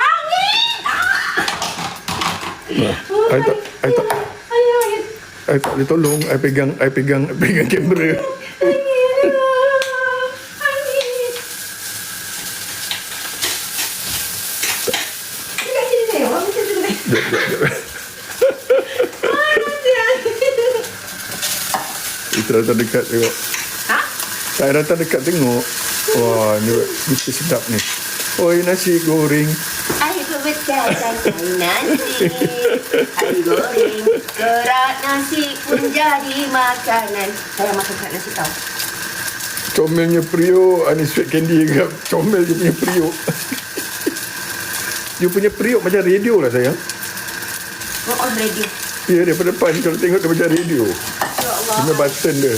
Angin. Ah. I tak, I tak. I tak boleh tolong. I pegang, I pegang, I pegang kamera. Saya. Ah. Kita datang dekat tengok. Ha? Saya datang dekat tengok. Wah, ni mesti sedap ni. Oi, nasi goreng. Air bercacat nasi Air goreng Kerak nasi pun jadi makanan Saya makan kerak nasi tau Comelnya Priok. Ah, ni sweet candy ke? Comel dia punya Priok. dia punya Priok macam radio lah sayang. Oh, on radio Ya, daripada depan kalau tengok dia macam radio. Ya Allah punya button dia.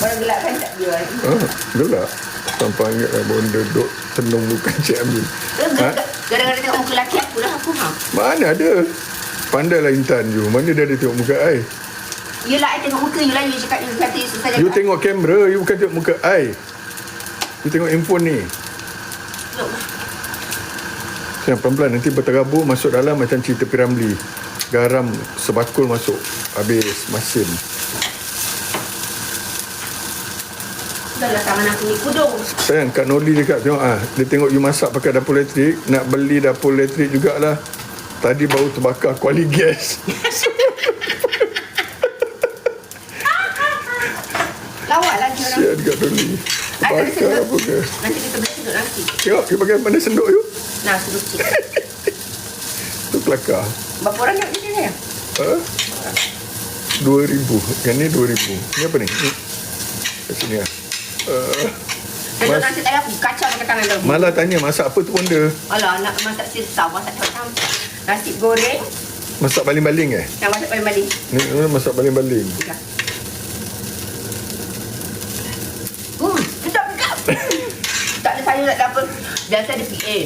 Orang gelap kan tak jual Ah, gelap. Sampai ingat lah duduk tenung muka Cik Amin. Ha? Gara-gara tengok muka lelaki aku dah aku ha. Mana ada? Pandailah Intan you. Mana dia ada tengok muka I? Yelah, I tengok muka you lah. You cakap you kata you susah You tengok kamera, you bukan tengok muka I. You tengok handphone ni. Ya Allah. Sayang pelan-pelan nanti berterabur masuk dalam macam cerita Piramli. Garam sebakul masuk. Habis masin. Dah lah tangan aku ni kudung. Sayang Kak Noli dekat tengok ah, dia tengok you masak pakai dapur elektrik, nak beli dapur elektrik jugalah. Tadi baru terbakar kuali gas. Lawak lagi orang. Siap dekat Noli. I tak ada Bakar sendok. apa ke? Nanti kita boleh senduk nanti. Tengok, you pakai mana sendok you? Nah, senduk cik. Tu kelakar. Berapa orang nak jadi saya? Ha? Dua ribu. Yang ni dua ribu. Ni apa ni? Ni. Kat sini lah. Uh, Mas- nanti tadi aku kacau pakai tangan dah. malah tanya masak apa tu benda? Alah, nak masak sirsa, masak hitam. Nasi goreng, Masak baling-baling eh? nak masak balik-balik. Ni ni masak baling-baling. Hmm, sedap sedap. tak ada sayur, tak ada apa. Biasa ada PA.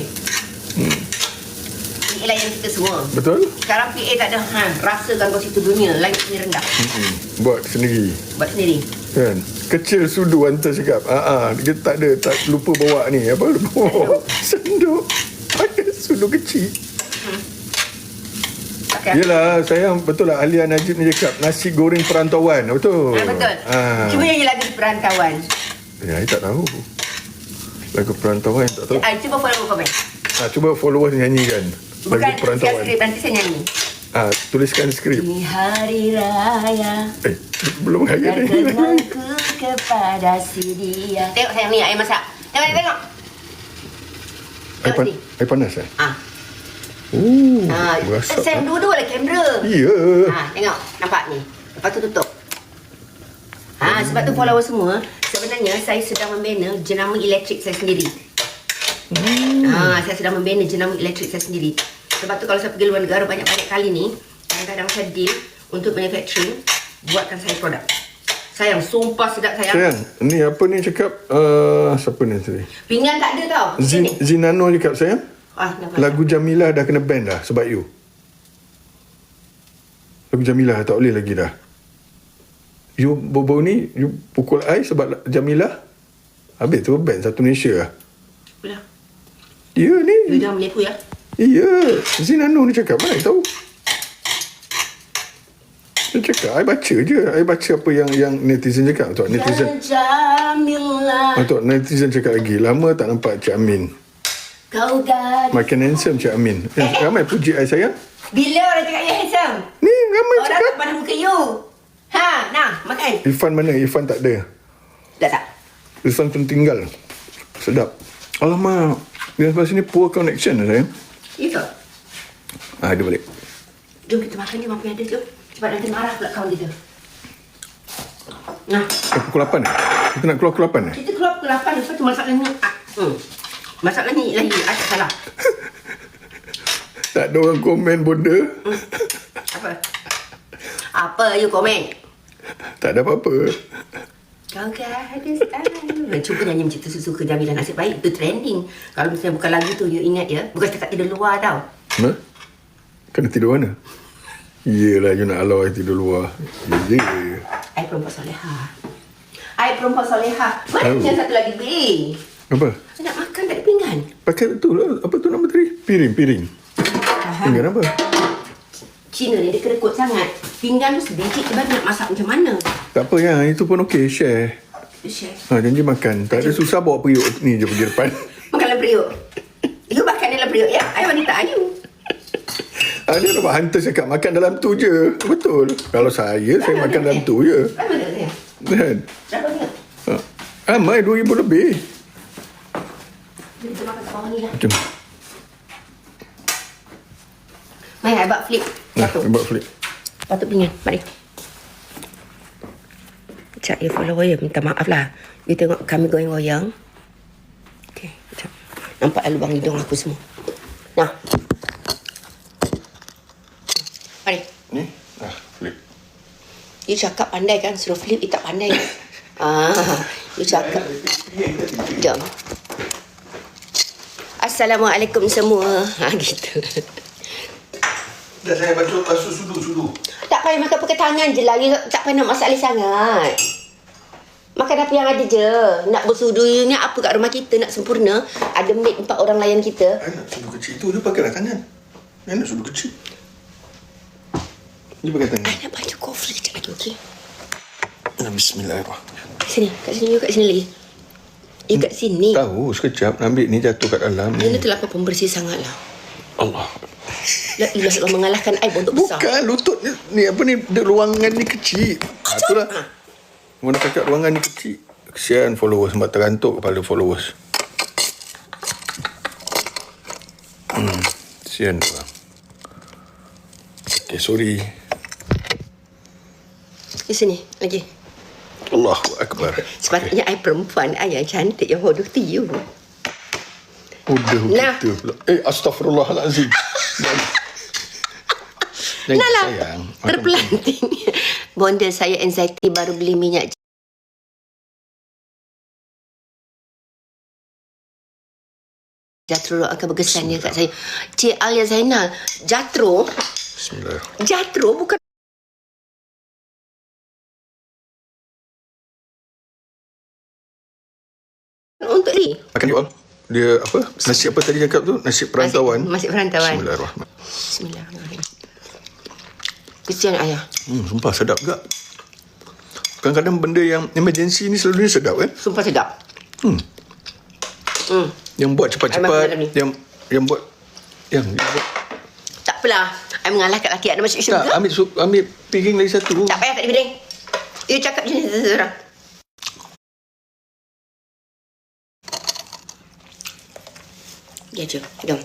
PA layan kita semua. Betul? Sekarang PA tak ada ha, rasakan kau situ dunia. Langit ni rendah. Hmm. Buat sendiri. Buat sendiri. Kan? Kecil sudu hantar cakap. Ah, ah, dia tak ada, tak lupa bawa ni. Apa? Lupa bawa. Senduk. Pakai sudu kecil. Okay. Yelah, sayang betul lah Alia Najib ni cakap nasi goreng perantauan. Betul. Ha, betul. Ah. Cuba nyanyi lagu perantauan. Ya, saya tak tahu. Lagu perantauan tak tahu. Ah, cuba follow komen. Ah, cuba followers nyanyikan. Bukan Lagu siap perantauan. skrip nanti saya nyanyi. Ah, tuliskan skrip. Di hari raya Eh, belum hari dan ni. kenangku kepada si dia. Tengok sayang ni, air masak. Tengok, tengok. Air, Tengok pan, sini. air panas eh? Ah, Oh, ah, berasap. saya ah. dua-dua lah kamera. Ya. Ha, tengok. Nampak ni. Lepas tu tutup. Ha, sebab tu follower semua, sebenarnya saya sedang membina jenama elektrik saya sendiri. Hmm. Ha, saya sedang membina jenama elektrik saya sendiri. Sebab tu kalau saya pergi luar negara banyak-banyak kali ni, kadang-kadang saya deal untuk manufacturing, buatkan saya produk. Sayang, sumpah sedap sayang. Sayang, ni apa ni cakap? Uh, siapa ni tadi? Pinggan tak ada tau. Zin. Zinano cakap sayang. Ah. Lagu Jamilah dah kena ban dah sebab you. Lagu Jamilah tak boleh lagi dah. You bobo ni, you pukul I sebab Jamilah. Habis tu ban satu Malaysia lah. Pula. You ni. jangan menipu ya. Ya. Zinano ni cakap. Mana tahu? Dia cakap, I baca je. I baca apa yang yang netizen cakap. Tuan netizen. Jamilah, Tuan netizen cakap lagi. Lama tak nampak Cik Amin. kau gadis. Makin handsome Cik Amin. Eh, ramai puji I sayang. Bila orang cakap you handsome? Ni ramai Orang cakap. tak pandang muka you. Ha, nah, makan. Irfan mana? Irfan tak ada. Tak tak. Irfan tertinggal. Sedap. Alamak. Dia sebelah sini poor connection lah sayang. Itu. Ah, dia balik. Jom kita makan je mampu ada tu. Sebab nanti marah pula kawan kita. Nah, Eh, pukul 8 eh? Kita nak keluar pukul 8 eh? kita keluar pukul 8 lepas tu masalahnya. Ah, hmm. Masalahnya lagi ada salah. Tak ada orang komen bonda. Apa? Apa you komen? Tak ada apa-apa. Kau gadis ah. Cuba nyanyi macam tu susu ke Jamilah nasib baik. Itu trending. Kalau misalnya bukan lagu tu, you ingat ya. Bukan cakap tidur luar tau. Ha? Kena tidur mana? Yelah, you nak halau I tidur luar. Ya, ya. I perempuan soleha. I perempuan soleha. Mana yang satu lagi, B? Apa? I nak makan tak ada pinggan. Pakai tu lah. Apa tu nama tadi? Piring, piring. Pinggan apa? Cina ni dia kerekut sangat. Pinggan tu sedikit sebab nak masak macam mana. Tak apa yang itu pun okey. Share. Chef. Ha, janji makan. Tak ada susah bawa periuk ni je pergi depan. Makan dalam periuk. You makan dalam periuk ya. I wanita you. Ada nampak hantar cakap makan dalam tu je. Betul. Kalau saya, saya makan dalam tu je. Berapa dia saya? Kan? Berapa dia? Ha. Ramai RM2,000 lebih. Kita makan bawah ni lah. Macam Mai, I buat flip. Nah, Satu. buat flip. Patut pinggan. Mari. Sekejap ya follower ya. Minta maaf lah. You tengok kami goyang-goyang. Okay. Sekejap. Nampak lubang hidung aku semua. Nah. Mari. Ni. Ah, flip. You cakap pandai kan? Suruh flip, you tak pandai ah, you cakap. Jom. Assalamualaikum semua. Ha, gitu. Dah saya basuh, basuh sudu-sudu. Tak payah makan pakai tangan je lah. You tak payah nak masalah sangat. Makan apa yang ada je. Nak bersudu ni apa kat rumah kita nak sempurna. Ada maid empat orang layan kita. I nak sudu kecil. Itu dia pakailah tangan. I nak sudu kecil. Dia pakai tangan. I nak baju coffee sekejap lagi, okey? Nah, Bismillahirrahmanirrahim. Sini, kat sini, you kat sini lagi. You kat sini. Tahu sekejap ambil ni jatuh kat dalam Ini ni. telah pembersih sangat lah. Allah. La ilah Allah mengalahkan I untuk besar. Bukan lutut ni, ni apa ni dia ruangan ni kecil. Ha, itulah. Mana cakap ruangan ni kecil. Kesian followers sebab terantuk kepala followers. Hmm, kesian tu lah. Okay, sorry. Di sini, lagi. Allahu Akbar. Sepatutnya I perempuan, I yang cantik, yang hodoh to you. Udah Nah. kita pula. Eh, astagfirullahalazim. Nah lah, sayang. terpelanting. Bonda saya anxiety baru beli minyak Jatro akan berkesan dia kat saya. Cik Alia Zainal, Jatro, Bismillahirrahmanirrahim. Jatro bukan untuk ni. Makan you all. Dia apa? Nasi apa tadi cakap tu? Nasi perantauan. Nasi, nasi perantauan. Bismillahirrahmanirrahim. Bismillahirrahmanirrahim. Kesian ayah. Hmm, sumpah sedap juga. Kadang-kadang benda yang emergency ni selalunya sedap kan? Sumpah sedap. Hmm. Hmm. Yang buat cepat-cepat, ni. yang yang buat yang dia buat. Tak apalah. I mengalah kat laki ada masuk Tak, syurga. ambil ambil piring lagi satu. Tak payah tak piring. You cakap jenis seseorang. Ya je. Jom.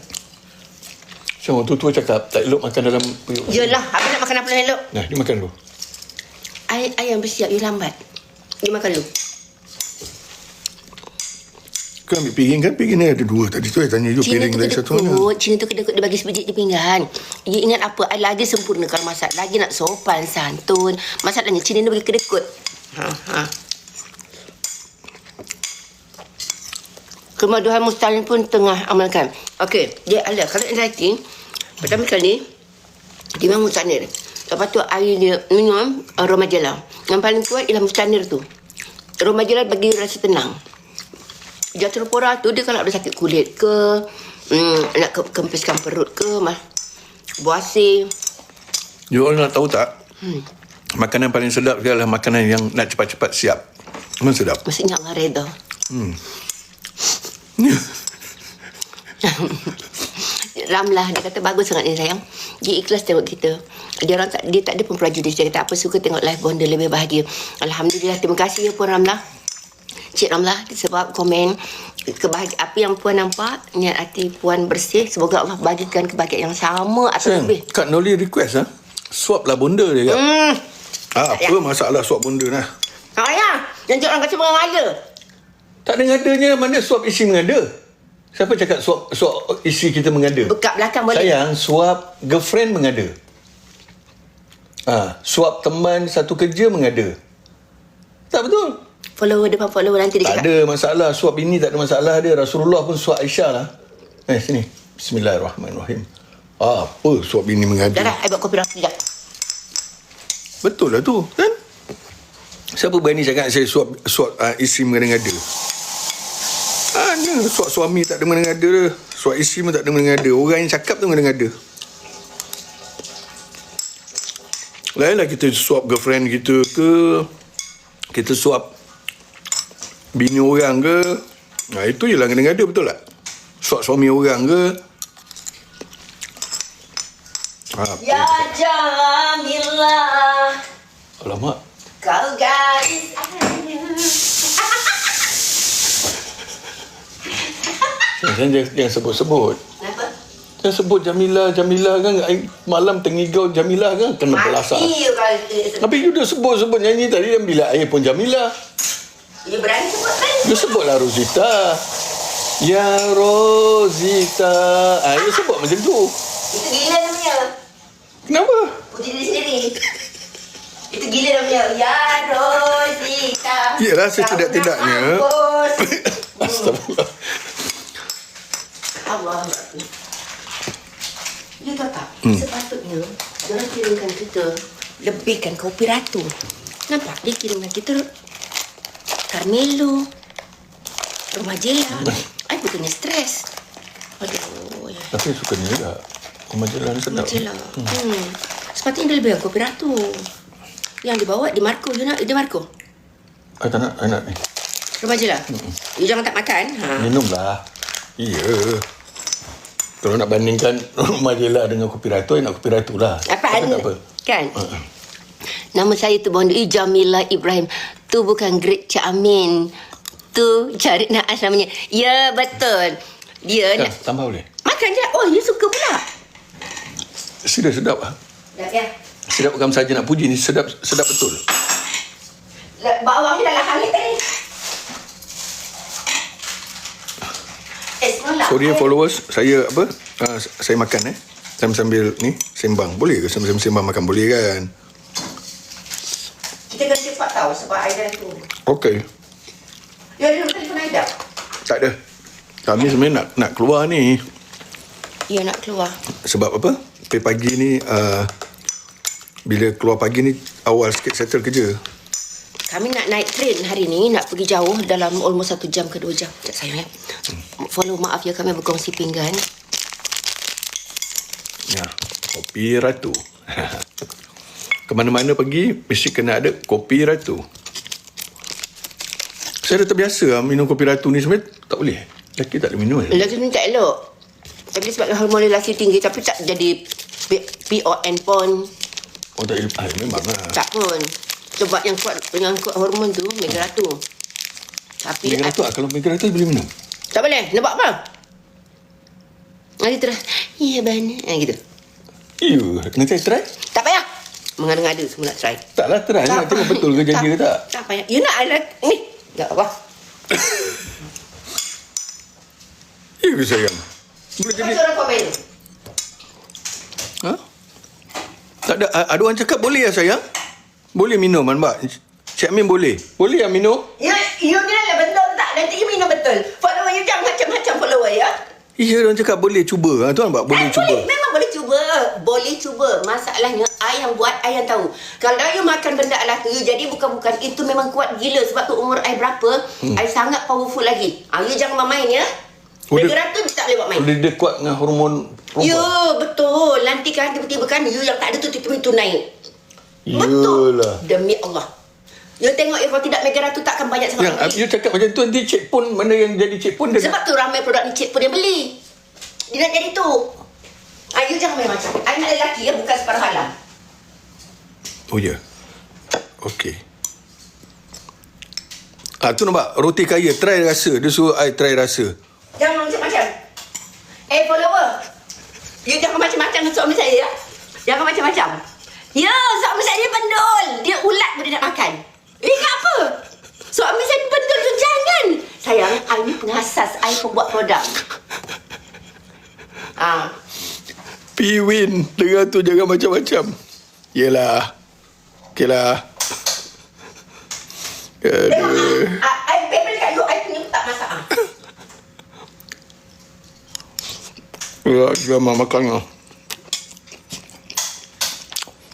So, tu tua cakap tak elok makan dalam periuk. Yelah. Apa nak makan apa elok? Nah, dia makan dulu. I yang bersiap. You lambat. You makan dulu. Kau ambil piring kan? Piring ni ada dua tadi tu. I tanya you Cina piring tu lagi satu mana? kedekut. Cina tu kedekut dia bagi sebiji je pinggan. You ingat apa? I lagi sempurna kalau masak. Lagi nak sopan, santun. Masalahnya Cina ni bagi kedekut. Ha, ha. Kemaduhan Mustalin pun tengah amalkan. Okey, dia ada. Kalau anxiety, pertama kali, dia memang mustanir. Lepas tu air dia minum uh, Romajela. Yang paling kuat ialah mustanir tu. Romajela bagi rasa tenang. Jatropora tu dia kalau ada sakit kulit ke, mm, nak ke, kempiskan perut ke, mah, buasir. You all nak tahu tak? Hmm. Makanan paling sedap dia adalah makanan yang nak cepat-cepat siap. Memang sedap. Maksudnya Allah redha. Ramlah dia kata bagus sangat ni sayang. Dia ikhlas tengok kita. Dia orang tak dia tak ada pun prejudis dia kata apa suka tengok live bonda lebih bahagia. Alhamdulillah terima kasih ya Puan Ramlah. Cik Ramlah sebab komen kebahagiaan apa yang puan nampak niat hati puan bersih semoga Allah bagikan kebahagiaan yang sama atau Sayang, lebih. Kak Noli request ah. Swap lah bonda dia kak. Hmm. Ah, apa masalah swap bonda nah? Tak payah. Yang orang kata mengada. Tak ada ngadanya mana swap isi mengada. Siapa cakap swap swap isi kita mengada? Bekat belakang boleh. Sayang, swap girlfriend mengada. Ah, swap teman satu kerja mengada. Tak betul. Follower depan follower nanti dia Tak cakap. ada masalah. Swap ini tak ada masalah dia. Rasulullah pun swap Aisyah lah. Eh, sini. Bismillahirrahmanirrahim. Ah, apa swap ini mengada? Dah dah, I buat kopi rasa sekejap. Betul lah tu, kan? Siapa berani cakap saya suap suap uh, isteri mengada-ngada? Ah, ni suap suami tak ada mengada-ngada. Suap isteri pun tak ada mengada-ngada. Orang yang cakap tu mengada-ngada. Lainlah kita suap girlfriend kita ke kita suap bini orang ke. Nah, itu je lah ngada-ngada betul tak? Suap suami orang ke. Ah, Ya Jamila Alamak. Kau gadis ayu Jangan, jangan, jangan sebut-sebut. Kenapa? Jangan sebut Jamila, Jamila kan I, malam tengigau Jamila kan kena belasah. Mati Tapi you dah sebut-sebut nyanyi tadi dan bila air pun Jamila. You berani sebut kan? You sebutlah Rosita. Ya Rosita. Ah, you sebut macam tu. Itu gila namanya Kenapa? Puji diri sendiri Itu gila namanya Ya Rosita nak mampus. Astagfirullah. Allah You tahu tak hmm. Sepatutnya Diorang kirimkan kita Lebihkan kopi ratu Nampak Dia kirimkan kita Carmelo Rumah Jela I bukannya stres Aduh ya. Tapi sukanya juga. Majalah ni sedap. Rumah Jela hmm. Sepatutnya dia lebihkan kopi ratu Yang dibawa di Marco You nak di Marco I tak nak, I nak ni. Rumah Jela You jangan tak makan ha. Minumlah. Iya. Kalau nak bandingkan majalah dengan kopi ratu, nak kopi ratu lah. Apa Tapi apa. Kan Uh-uh. Nama saya tu Bondi Jamila Ibrahim. Tu bukan Great Cik Amin. Tu cari Naas namanya. Ya, betul. Dia Kan, nak tambah boleh? makan je. Oh, you suka pula. Sedap sedap ah. Dah ya. Sedap bukan saja nak puji ni sedap sedap betul. Bawang ni dah lah hangat tadi. Sorry ya followers, saya apa? Uh, saya makan eh. Sambil-sambil ni sembang. Boleh ke sambil-sambil sembang makan boleh kan? Kita kena cepat tahu sebab Aida tunggu. Okey. You ada nombor telefon Aida? Tak ada. Kami sebenarnya nak nak keluar ni Ya, nak keluar. sebab apa? Pergi pagi ni uh, bila keluar pagi ni awal sikit settle kerja. Kami nak naik train hari ni, nak pergi jauh dalam almost satu jam ke dua jam. Sekejap sayang ya. Follow maaf ya, kami berkongsi pinggan. Ya, kopi ratu. Kemana-mana pergi, mesti kena ada kopi ratu. Saya dah terbiasa lah minum kopi ratu ni sebenarnya tak boleh. Lelaki tak boleh minum. Eh? Lelaki ni tak elok. Tapi sebab hormon lelaki tinggi tapi tak jadi P- PON pun. Oh tak boleh. Ah, memang lah. Tak pun. Sebab yang kuat yang kuat hormon tu Mega Ratu. Tapi Mega ratu kalau mega ratu boleh minum. tak boleh. Nampak apa? Nanti terus, ya bana. Ha, gitu. Iya, nanti saya try. Tak payah. Mengada-ngada semua nak try. Taklah try. Nak tengok betul ke jadi ke tak. Tak payah. You nak ada ni. Tak apa. Iya ke sayang? Boleh jadi. Orang komen. Ha? Tak ada. Ada orang cakap boleh ya sayang? Boleh minum kan, Mbak? Cik Amin boleh? Boleh ya minum? You, you ni lah betul tak? Nanti you minum betul. Follower you jangan macam-macam follower ya. Iya, orang cakap boleh cuba. Ha, tuan Mbak, boleh Eh, cuba. Boleh, memang boleh cuba. Boleh cuba. Masalahnya, I yang buat, I yang tahu. Kalau you makan benda alah tu, you jadi bukan-bukan. Itu memang kuat gila. Sebab tu umur I berapa, hmm. I sangat powerful lagi. Ah, you jangan main ya. Negara tu tak boleh buat main. Boleh dia kuat dengan hormon perempuan? Ya, betul. Nanti kan tiba-tiba kan, you yang tak ada tu tiba-tiba tu naik. Betul. Yalah. Demi Allah. You tengok, kalau tidak Megara tu takkan banyak sangat. Yang beli. you cakap macam tu nanti cik pun mana yang jadi cik pun dia Sebab tu ramai produk ni cik pun dia beli. Dia nak jadi tu. Ah, you jangan main macam. I nak lelaki ya, bukan separuh halam. Oh ya. Okey. Ah tu nampak roti kaya try rasa dia suruh I try rasa. Jangan macam-macam. Eh, follower. You jangan macam-macam dengan suami saya ya. Jangan macam-macam. Ya, suami saya ni pendul. Dia ulat dia nak makan. Ingat apa? Suami saya ni pendul tu jangan. Sayang, I ni pengasas. I pembuat produk. Ah, Piwin dengar tu jangan macam-macam. Yelah. Okeylah. Tengok Aduh. ah. I pepper kat you, I punya tak masak ah. Ya, gila mak makan lah.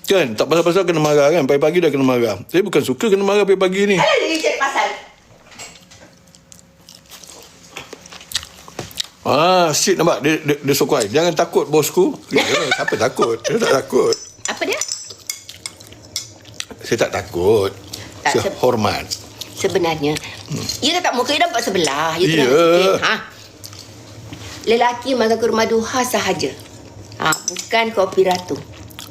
Kan? Tak pasal-pasal kena marah kan? Pagi-pagi dah kena marah. Saya bukan suka kena marah pagi-pagi ni. Alah dia pasal. Ah, shit nampak dia, dia, dia sokai. Jangan takut bosku. Ya, siapa takut? Saya tak takut. Apa dia? Saya tak takut. Tak, Saya se- hormat. Sebenarnya, hmm. ia tak muka dia nampak sebelah. You tengok Ya. sikit. Ha? Lelaki makan kurma duha sahaja. Ha, bukan kopi ratu.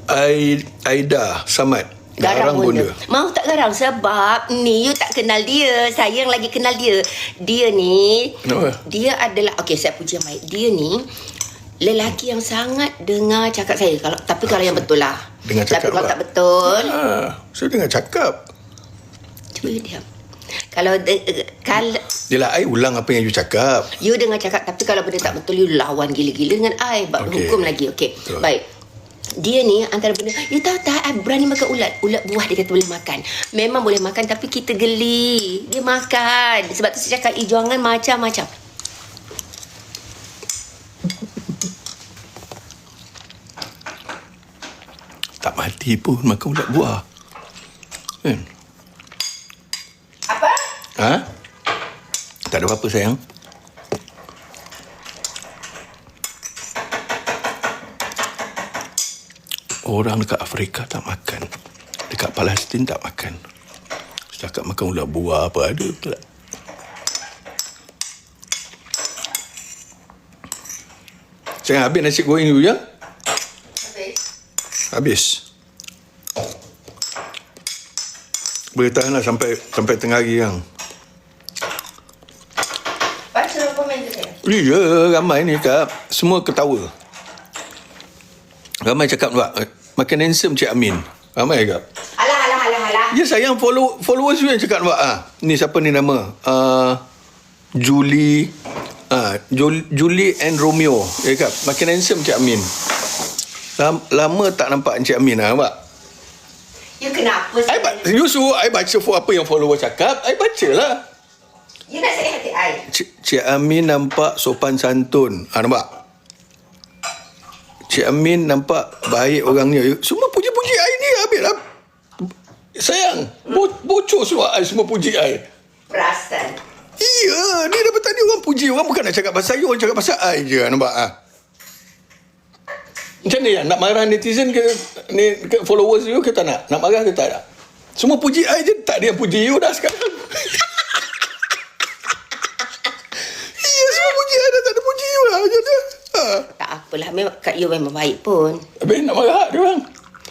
Ai, Aida Samad. Garang bunda. Mau tak garang sebab ni you tak kenal dia. Saya yang lagi kenal dia. Dia ni Kenapa? dia adalah okey saya puji yang baik. Dia ni lelaki yang sangat dengar cakap saya. Kalau tapi kalau yang betul lah. Dengar Tapi cakap kalau apa? tak betul, Ah, saya dengar cakap. cuba you diam. Kalau de- eh, kalau Yelah, I ulang apa yang you cakap. You dengar cakap Tapi kalau benda tak betul You lawan gila-gila dengan I Bab Okey. hukum lagi Okay Betul. Baik dia ni antara benda You tahu tak I berani makan ulat Ulat buah dia kata boleh makan Memang boleh makan Tapi kita geli Dia makan Sebab tu saya cakap I jangan macam-macam Tak mati pun makan ulat buah. Kan? Apa? Ha? Tak ada apa-apa sayang. Orang dekat Afrika tak makan. Dekat Palestin tak makan. Setakat makan ulat buah apa ada pula. Sayang habis nasi goreng dulu ya? Habis. Boleh tahan lah sampai sampai tengah hari yang. Baca komen tu saya Ya, ramai ni kak. Semua ketawa. Ramai cakap nampak. Makan handsome Cik Amin. Ramai kak. Alah alah alah alah Ya sayang follow, followers you yang cakap nampak. Ah, ni siapa ni nama? Uh, Julie. Ah, Jul, Julie and Romeo. Ya kak. Makan handsome Cik Amin. Lama, lama tak nampak Cik Amin lah nampak. You kenapa I, ba- you suruh I baca for apa yang follower cakap. I baca lah. You nak sakit hati I Cik, Cik Amin nampak sopan santun. Ha, nampak? Cik Amin nampak baik orangnya. Semua puji-puji I ni habis lah. Sayang, bo- bocor semua I semua puji I. Perasan Iya, ni dapat tadi orang puji. Orang bukan nak cakap pasal you, orang cakap pasal I je. Nampak? Ha? Macam ni ya? Nak marah netizen ke, ni, ke followers you ke tak nak? Nak marah ke tak nak? Semua puji I je, tak ada yang puji you dah sekarang. iya, semua puji I dah tak ada puji you lah. Macam tu. Ha. Tak apalah memang, Kat you memang baik pun Habis nak marah dia orang.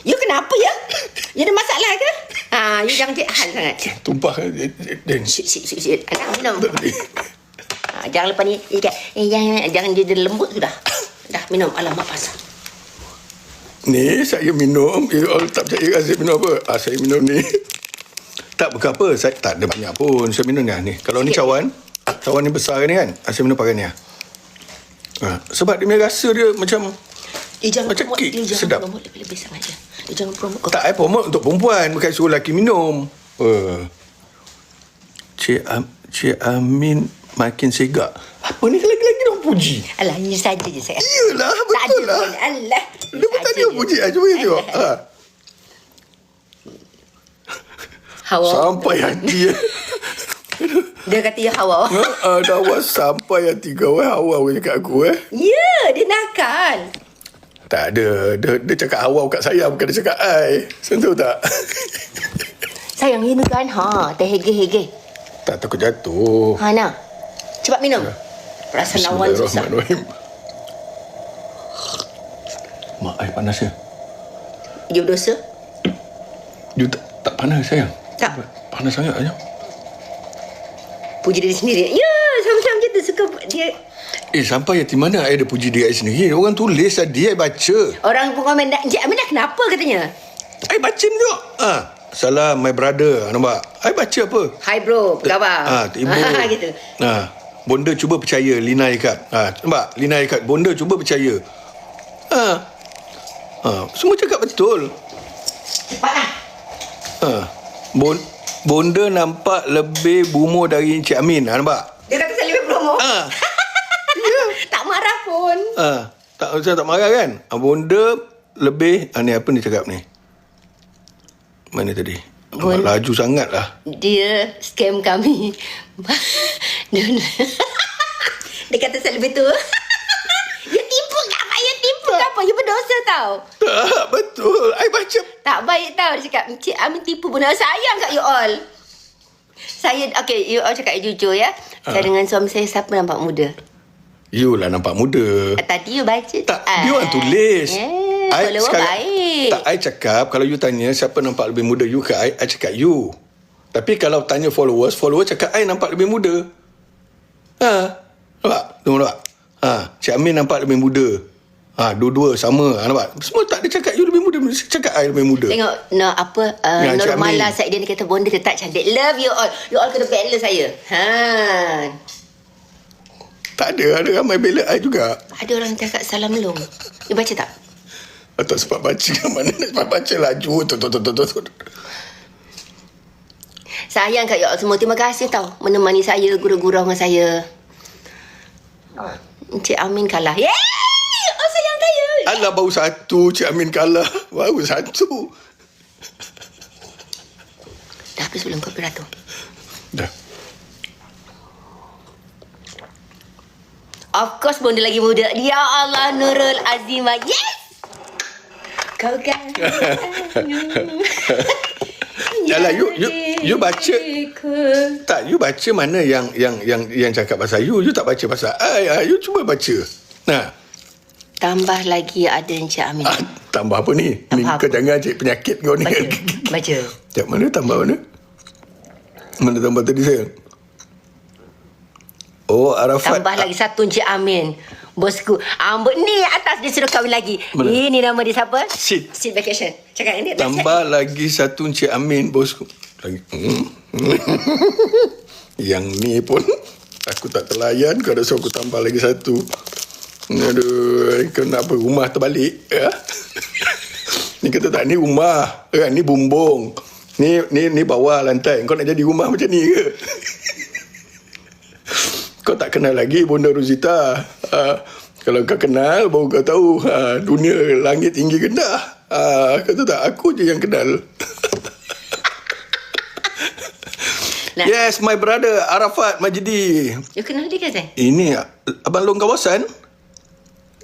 You kenapa ya? You ada masalah ke? Ha, you jangan cik hal sangat. Tumpah. eh, eh, Dan. Syit, syit, syit, syit. Anak minum. Ha, jangan lepas ni, eh, dah- eh, jangan, jangan dia lembut sudah. Dah minum. Alamak pasal. Ni saya minum You all tak percaya kan minum apa ah, Saya minum ni Tak bukan apa saya, Tak ada banyak pun Saya minum ni, ni. Kalau ni cawan Cawan ni besar ni kan ah, Saya minum pakai ni ah. Ah, Sebab dia rasa dia macam Dia jangan Macam promote. kek, Dia jangan sedap. promote lebih-lebih sangat je. Dia jangan promote. kau. Tak I promote untuk perempuan Bukan suruh lelaki minum uh. Cik, Am, Cik Amin Makin segak Apa ni lagi-lagi dah puji Alah, you saja je saya. Iyalah betul lah pun. Alah. Dia pun je. puji Cuba you tengok ah. Hawa. Sampai hati Dia kata ya hawa. Ha, dah was sampai yang tiga weh awal kau cakap aku eh. Ya, dia nakal. Tak ada. Dia, dia cakap awal kat saya bukan dia cakap ai. Sentuh tak? Sayang, you ni kan. Ha, teh hege-hege. tak takut jatuh. Ha, nak. Cepat minum. Perasaan lawan susah. Mak air panas ya. You berdosa? You tak, tak panas sayang. Tak. Panas sangat ayam. Puji diri sendiri. Ya, sama-sama kita suka dia. Eh sampai di mana I ada puji diri sendiri. Orang tulis tadi I baca. Orang pun komen, Encik Amin dah kenapa katanya? I baca ni tengok. Ha. Salam my brother. Nampak? I baca apa? Hai bro, apa khabar? Ah, ibu. Ha, gitu. Ah, bonda cuba percaya Lina ikat. Ah, nampak? Lina ikat. Bonda cuba percaya. Ah. Ah, semua cakap betul. Cepatlah. Ah. Bon bonda nampak lebih bumur dari Encik Amin. Ah, nampak? Dia kata saya lebih promo. Ah. tak marah pun. Ah, tak saya tak marah kan? Ah, bonda lebih ah, ni apa ni cakap ni? Mana tadi? Nampak laju sangat lah. Dia scam kami. dia kata saya lebih tua. you tipu kat apa? You tipu kat apa? You berdosa tau. Tak, betul. I baca. Tak baik tau. Dia cakap, Encik Amin tipu pun. Sayang kat you all. Saya, okay, you all cakap jujur ya. Saya Ah. dengan suami saya, siapa nampak muda? You lah nampak muda. Tadi you baca. Tak, dia orang tulis. Yeah, I sekarang- baik. Tak, I cakap kalau you tanya siapa nampak lebih muda you ke I, I cakap you. Tapi kalau tanya followers, followers cakap I nampak lebih muda. Ha. Nampak? Tengok nampak? Ha. Cik Amin nampak lebih muda. Ha, dua-dua sama. Ha, nampak? Semua tak ada cakap you lebih muda. Mesti cakap I lebih muda. Tengok no, apa uh, Ya, Normala Amin. saya dia kata bonda tetap cantik. Love you all. You all kena balance saya. Ha. Tak ada. Ada ramai bela I juga. Ada orang cakap salam long. You baca tak? Atau sebab baca mana sebab baca laju. Tu, tu, tu, tu, tu. Sayang kat you all semua. Terima kasih tau menemani saya, gurau-gurau dengan saya. Encik Amin kalah. Yeay! Oh sayang saya. Alah baru satu Cik Amin kalah. Baru satu. Dah habis belum kopi ratu? Dah. Of course bonda lagi muda. Ya Allah Nurul Azimah. Yes! Kau kan. Yalah, you- you- you baca. Tak, you baca mana yang yang yang yang cakap pasal you. You tak baca pasal I. I you cuba baca. Nah, Tambah lagi ada Encik Amin. ah, tambah apa ni? Tambah ni apa? kau jangan cik penyakit kau ni. Baca. Baca. Sekejap, mana tambah mana? Mana tambah tadi sayang? Oh, Arafat. Tambah lagi satu Encik Amin. Bosku. Ambut ni atas dia suruh kahwin lagi. Mana? Ini nama dia siapa? Sid. Sid Vacation. Cakap ini. Tambah lagi satu Encik Amin bosku. Lagi. Hmm. Yang ni pun aku tak terlayan kau dah suruh aku tambah lagi satu. Aduh, kau nak apa rumah terbalik ya? ni kata tak ni rumah, kan ni bumbung. Ni ni ni bawah lantai. Kau nak jadi rumah macam ni ke? kau tak kenal lagi Bonda Rosita. Ha, kalau kau kenal baru kau tahu ha, dunia langit tinggi rendah. Ha, kata tak aku je yang kenal. Nah. yes, my brother Arafat Majidi. You kenal dia Zai? Ini abang long kawasan.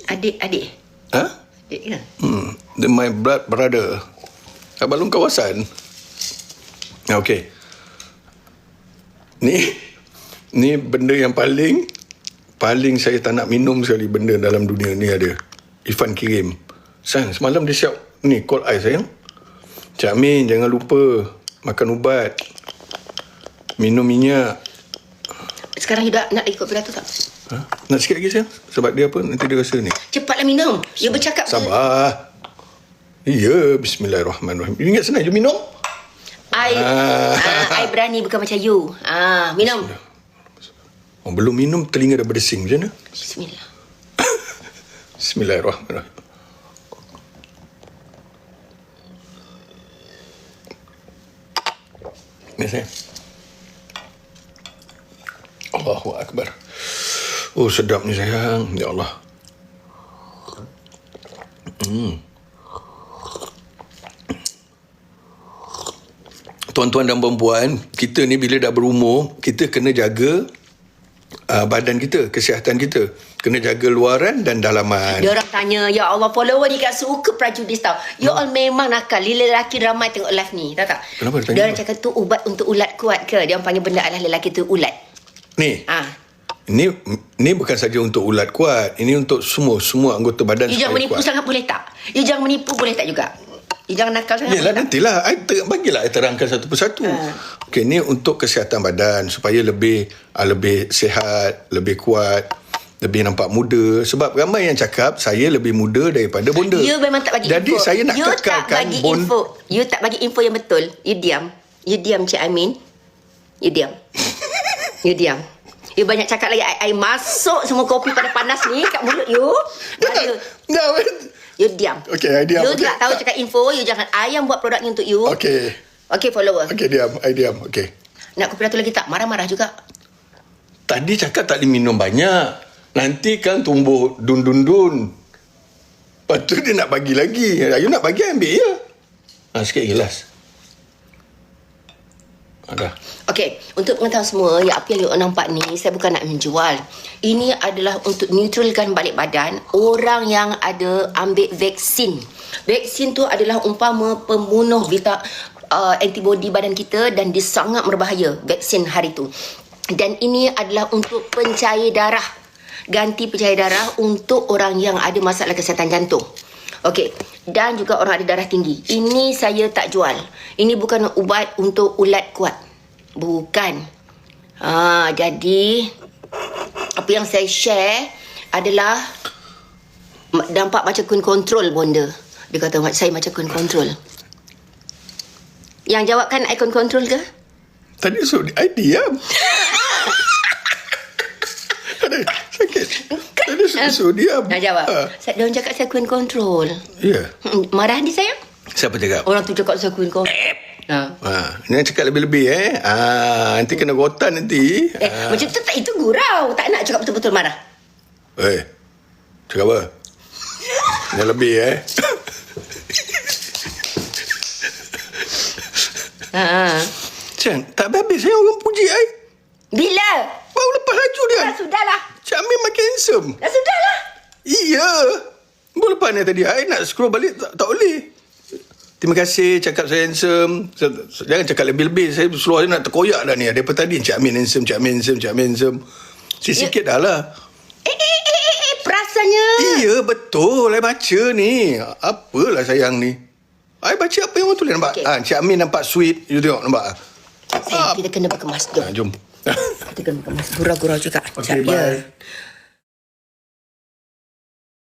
Adik, adik. Ha? Adik ke? Hmm, the, my blood brother. Abang long kawasan. Okay. Ni ni benda yang paling paling saya tak nak minum sekali benda dalam dunia ni ada. Ifan kirim. Sayang, semalam dia siap ni call I sayang. Cik Amin jangan lupa makan ubat. Minum minyak. Sekarang you nak ikut pidato tak? Ha? Nak sikit lagi sayang? Sebab dia apa? Nanti dia rasa ni. Cepatlah minum. You bercakap? Sabar. Ya, bismillahirrahmanirrahim. You ingat senang je minum? I, Ah. ah. I berani bukan macam you. Ah, minum. Oh, belum minum telinga dah berdesing macam mana? Bismillah. Bismillahirrahmanirrahim. Ni saya. Allahu Akbar. Oh sedap ni sayang. Ya Allah. Hmm. Tuan-tuan dan perempuan, kita ni bila dah berumur, kita kena jaga uh, badan kita, kesihatan kita. Kena jaga luaran dan dalaman. Dia orang tanya, Ya Allah, follower ni kat suka prejudis tau. You all memang nakal. Lila lelaki ramai tengok live ni. Tahu tak? Kenapa dia tanya Dia orang cakap tu ubat untuk ulat kuat ke? Dia orang panggil benda adalah lelaki tu ulat. Ni, Ah, ni ni bukan saja untuk ulat kuat. Ini untuk semua semua anggota badan You jangan supaya menipu kuat. sangat boleh tak? You jangan menipu boleh tak juga? You jangan nakal sangat Yelah boleh tak? nantilah I ter, Bagilah I terangkan satu persatu Ha. Okey ni untuk kesihatan badan Supaya lebih uh, Lebih sihat Lebih kuat Lebih nampak muda Sebab ramai yang cakap Saya lebih muda daripada bonda You memang tak bagi Jadi info. saya nak you tak kekalkan bagi bond- info. You tak bagi info yang betul. You diam. You diam Cik Amin. You diam. you diam. You banyak cakap lagi. I, I masuk semua kopi pada panas ni kat mulut you. Baru Dah you diam. Okey, I diam. You Okey. tak tahu cakap info. You jangan ayam buat produk ni untuk you. Okey Okay, follower. Okey diam I diam Okey Nak kopi ratu lagi tak? Marah-marah juga. Tadi cakap tak boleh minum banyak Nanti kan tumbuh dun-dun-dun Lepas tu dia nak bagi lagi You nak bagi ambil ya ha, Sikit gelas Okey, untuk pengetahuan semua, yang apa yang you nampak ni, saya bukan nak menjual. Ini adalah untuk neutralkan balik badan orang yang ada ambil vaksin. Vaksin tu adalah umpama pembunuh vita, uh, antibody badan kita dan dia sangat berbahaya vaksin hari tu. Dan ini adalah untuk pencair darah. Ganti pencair darah untuk orang yang ada masalah kesihatan jantung. Okey, dan juga orang ada darah tinggi. Ini saya tak jual. Ini bukan ubat untuk ulat kuat. Bukan. Ha, jadi apa yang saya share adalah nampak macam queen control bonda. Dia kata "Mak, saya macam queen control. Yang jawab kan icon control ke? Tadi suruh I diam. Sakit. Tadi suruh, suruh diam. Nak jawab. Ha. Saya dia orang cakap saya queen control. Ya. Hmm, Marah dia sayang? Siapa cakap? Orang tu cakap saya queen control. Ha. Ha, ni cakap lebih-lebih eh. Ah, nanti kena rotan nanti. Eh, macam tu tak itu gurau. Tak nak cakap betul-betul marah. Eh. Cakap apa? Ni lebih eh. Ha. ha. Cang, tak habis saya orang puji ai. Bila? Baru lepas laju dia. Dah sudahlah. Cik Amin makin handsome. Dah sudahlah. Iya. Baru lepas ni tadi ai nak scroll balik tak, tak boleh. Terima kasih cakap saya handsome. Saya- Jangan cakap lebih-lebih. Saya seluar saya nak terkoyak dah ni. Daripada tadi Cik Amin handsome, Cik Amin handsome, Cik Amin handsome. Sikit-sikit dah lah. Eh, eh, eh, eh, eh, perasannya. Iya betul Saya baca ni Apalah sayang ni Saya baca apa yang orang tulis nampak okay. ha, Cik Amin nampak sweet You tengok nampak Sayang, kita kena berkemas. Jom. ha, Jom Kita kena berkemas. Gurau-gurau juga. Okey, Sekejap, ya. bye.